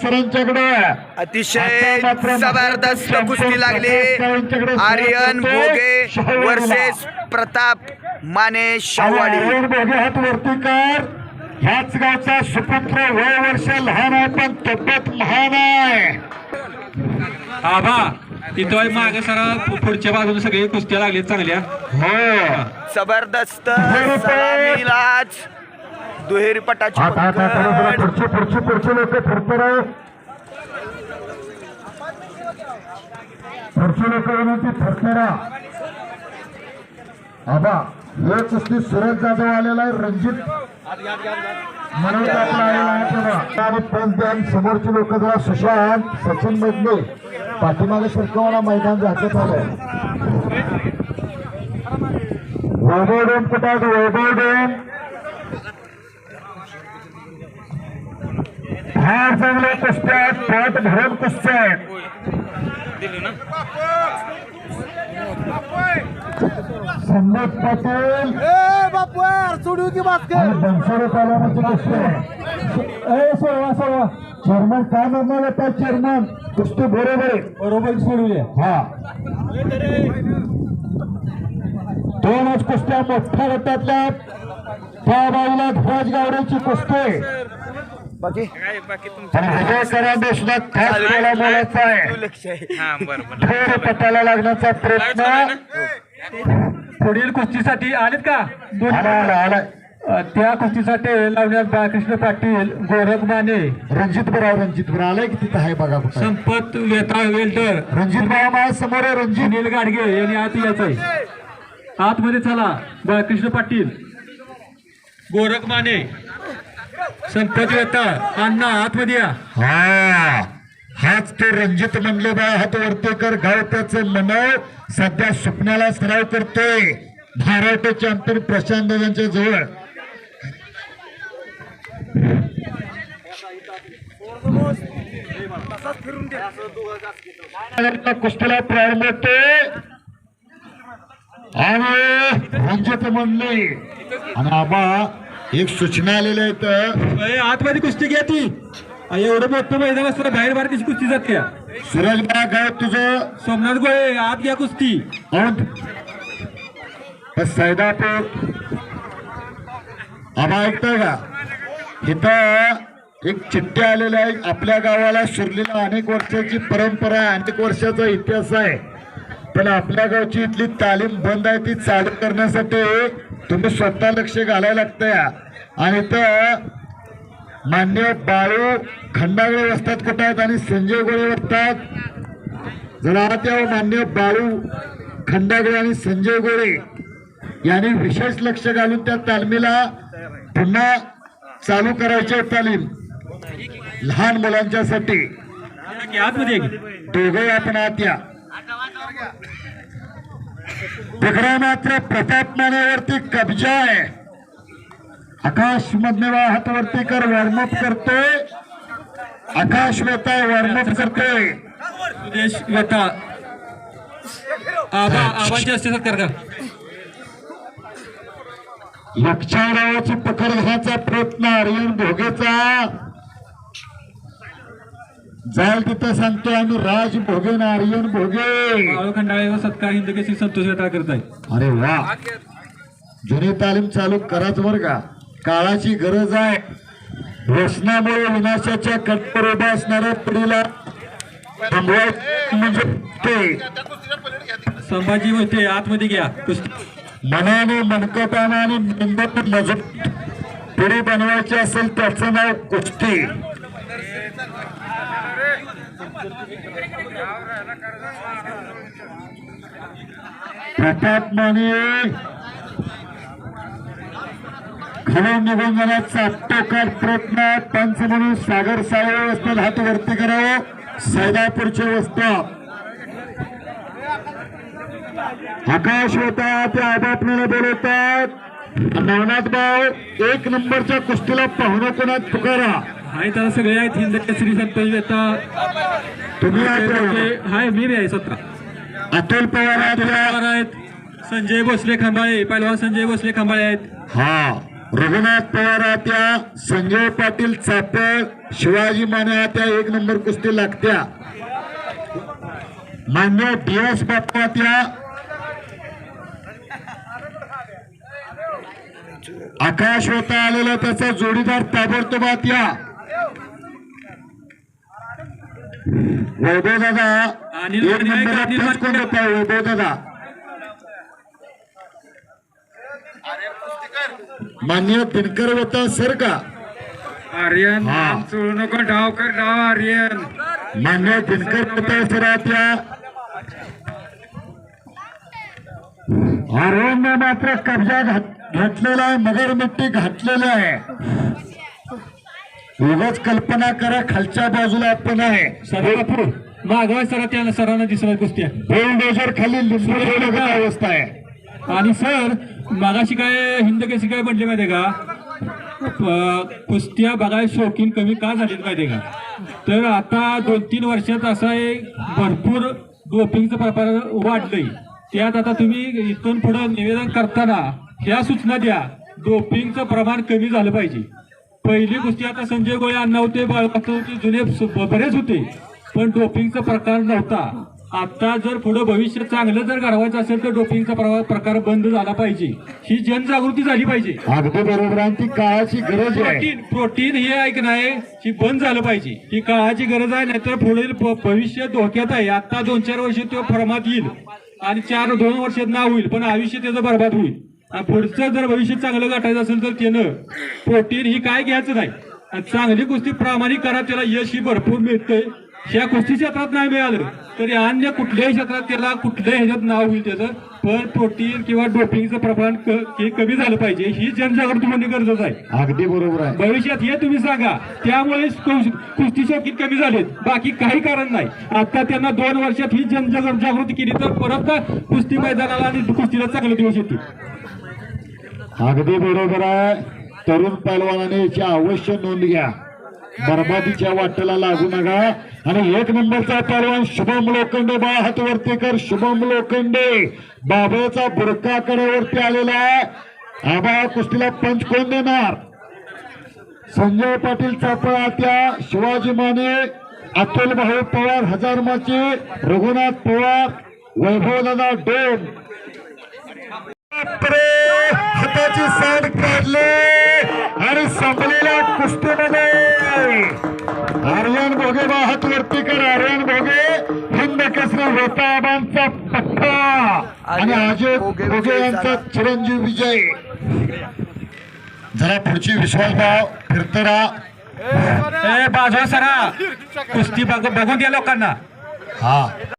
सरांच्याकडे अतिशय जबरदस्त कुस्ती लागली. आर्यन भोगे वर्सेस प्रताप माने शाहवाडी. आर्यन भोगे हात वरती कर. ह्याच गावचा सुपुत्र वय वर्ष लहान आहे पण तब्येत महान आहे. आबा तिथं मागे सरा पुढच्या बाजूने सगळे कुस्त्या लागल्या चांगल्या. हो. जबरदस्त दुहेरी पटाची. पुढची पुढची पुढची लोक फिरतर आहे पुढची लोक विनंती फिरतरा आबा हे कुस्ती सुरज जाधव आलेला आहे रणजित म्हणून आपला आलेला आहे तेव्हा आणि पण समोरची लोक जरा सुशांत सचिन मधले पाठीमागे सरकवणा मैदान जागत आलंय वैभव डोम कुठं? वैभव डोम फार चांगल्या कुस्त्या आहेत पोट भरून कुस्त्या आहेत संदेश पाटील. आणि बनसोडे पालनाची कुस्ती आहे. ए, सोळा सोळा. चेअरमन काय म्हणणार होता चेअरमन? कुस्ती बरोबर आहे. बरोबर सोडवली हा. दोनच कुस्त्या मोठ्या गटातल्या त्या बाजूला ध्वज गावड्याची कुस्ती आहे. बाकी? पटायला लागण्याचा प्रयत्न. पुढील कुस्तीसाठी आलेत का? त्या कुस्तीसाठी लावण्यात बाळकृष्ण पाटील गोरख माने. रणजित बराव रणजित बराव. आलाय की तिथं आहे बघा संपत वेता वेल्डर. रणजित बराव माझ्यासमोर आहे रणजित. सुनील गाडगे यांनी आत यायचं आहे आतमध्ये चला बाळकृष्ण पाटील. गोरख माने. संपत वेता अण्णा आतमध्ये या. हा हाच ते रणजित म्हणले बा हात वर्तेकर कर गाव त्याचं मनव सध्या स्वप्नाला सराव करतोय. महाराष्ट्र चॅम्पियन प्रशांत दादांच्या जवळ. कुस्तीला प्रारंभ होतोय आणि रणजित मंडळी आणि आबा एक सूचना आलेल्या आहेत अय, आतमध्ये कुस्ती घ्या ती. एवढं मोठं मैदान असताना बाहेर बाहेर कशी कुस्ती जाते सूरज बा गाव तुझं? सोमनाथ गोळे आत घ्या कुस्ती. सैदापूर. आबा ऐकताय का? इथं एक चिठ्ठी आलेली आहे. आपल्या गावाला शिरलेला अनेक वर्षाची परंपरा आहे. अनेक वर्षाचा इतिहास आहे. पण आपल्या गावची इथली तालीम बंद आहे ती चालू करण्यासाठी तुम्ही स्वतः लक्ष घालायला लागतंय. आणि इथं मान्य बाळू खंडागळे वस्तात कुठं आहेत आणि संजय गोळे वस्तात? जरा त्या मान्य बाळू खंडागळे आणि संजय गोरे यांनी विशेष लक्ष घालून त्या तालमीला पुन्हा चालू करायची आहे तालीम. लहान मुलांच्यासाठी. दोघे आपण आत या. तिकडे मात्र प्रताप मानेवरती कब्जा आहे. आकाश मधने हातावरती कर वॉर्मअप करतोय. आकाश वेता वॉर्मअप करतोय. सुदेश वेता. आबा आबांची असते सत्कार का लक्षात गावाची पकड घ्यायचा प्रयत्न आर्यन भोगेचा. जाईल तिथं सांगतो आम्ही राज भोगे. ना आर्यन भोगे खंडाळे सत्कार हिंद केसरी संतोष वेता करत आहे अरे वा. जुनी तालीम चालू कराच बर का. काळाची गरज आहे. व्यसनामुळे विनाशाच्या कटपर उभा असणाऱ्या पिढीला थांबवायचं म्हणजे ते. संभाजी होते आतमध्ये घ्या. मनाने मनकटाने आणि मजबूत पिढी बनवायची असेल त्याचं नाव कुस्ती. प्रताप माने खालून निघून जाण्याचा प्रयत्न. पंच म्हणून सागर साळे असतात हात वरती करावं सैदापूरचे वस्ता आकाश होता ते आबापणाला बोलवतात. नवनाथ भाऊ एक नंबरच्या कुस्तीला पाहुणा कोणात पुकारा? हाय त्याला सगळे आहेत हिंद केसरी संतोष वेता तुम्ही. हाय मी बी आहे सत्रा अतुल पवार. आहेत संजय भोसले खंबाळे पहिलवान संजय भोसले खंबाळे आहेत. हा रघुनाथ पवार त्या संजय पाटील चापळ शिवाजी माने त्या एक नंबर कुस्ती लागत्या. मान्य डी एस बाप्पा त्या. आकाश होता आलेला त्याचा जोडीदार ताबडतोब त्या. वैभव दादा अनिल एक नंबरला पंच कोण माने. होता वैभव दादा मान्य दिनकर होता सर का आर्यन हा. चोळू नको डाव कर डाव आर्यन मान्य दिनकर होता सर त्या आरोग्य मात्र कब्जा घात- घेतलेला आहे मगर मिट्टी घातलेली आहे उगाच कल्पना करा खालच्या बाजूला आपण आहे. सर मागवा सर त्या सरांना दिसणार कुस्त्या. बुलडोझर खाली लिंबू अवस्था आहे. आणि सर मागाशी काय हिंद केसी काय म्हटले माहितीये का? कुस्त्या बघाय शौकीन कमी का झालीत माहितीये का? तर आता दोन तीन वर्षात असा एक भरपूर डोपिंगचं प्रकार वाढलंय. त्यात आता तुम्ही इथून पुढे निवेदन करताना ह्या सूचना द्या. डोपिंगचं प्रमाण कमी झालं पाहिजे. पहिली कुस्ती आता संजय गोळे अण्णा होते बाळकात होते जुने बरेच होते. पण डोपिंगचा प्रकार नव्हता. आता जर पुढे भविष्य चांगलं जर घडवायचं असेल तर डोपिंगचा प्रकार बंद झाला पाहिजे. ही जनजागृती झाली पाहिजे. अगदी बरोबर आणि ती काळाची गरज आहे. प्रोटीन प्रोटीन हे ऐक नाही ही बंद झालं पाहिजे. ही काळाची गरज आहे नाहीतर पुढील भविष्य धोक्यात आहे. आता दोन चार वर्ष तो फॉर्मात येईल. आणि चार दोन वर्षात ना होईल पण आयुष्य त्याचं बरबाद होईल. पुढचं जर भविष्य चांगलं गाठायचं असेल तर त्यानं प्रोटीन ही काय घ्यायचं नाही. चांगली कुस्ती प्रामाणिक करा त्याला यश ही भरपूर मिळतंय. ह्या कुस्ती क्षेत्रात नाही मिळालं तरी अन्य कुठल्याही क्षेत्रात त्याला कुठल्याही ह्याच्यात नाव होईल त्याचं. पण प्रोटीन किंवा डोपिंगचं प्रमाण हे कमी झालं पाहिजे ही जनजागृती होणे गरजेचं आहे. अगदी बरोबर आहे. भविष्यात हे तुम्ही सांगा त्यामुळे कुस- कुस्ती शौकीन कमी झालेत. बाकी काही कारण नाही. आता त्यांना दोन वर्षात ही जनजागृ जागृती केली तर परत कुस्ती मैदानाला आणि कुस्तीला चांगले दिवस येतील. अगदी बरोबर आहे. तरुण पैलवानाने याची अवश्य नोंद घ्या. बरबादीच्या वाटेला लागू नका. आणि एक नंबरचा पैलवान शुभम लोखंडे बा हात कर. शुभम लोखंडे बाबळचा बुरका कडेवरती आलेला आहे. आबा कुस्तीला पंच कोण देणार? संजय पाटील चापळात्या शिवाजी माने अतुल भाऊ पवार हजारमाचे रघुनाथ पवार वैभवदादा डोम. हाताची साड काढली आणि संपलेल्या कुस्तीमध्ये. आर्यन भोगे बा हात वरती कर. आर्यन भोगे हिंद केसरी पट्टा. आणि अजय भोगे यांचा. चिरंजीव विजय. जरा पुढची विश्वासभाव फिरतरा ए बाजूला सरा. कुस्ती बघ- बघून द्या लोकांना. हा.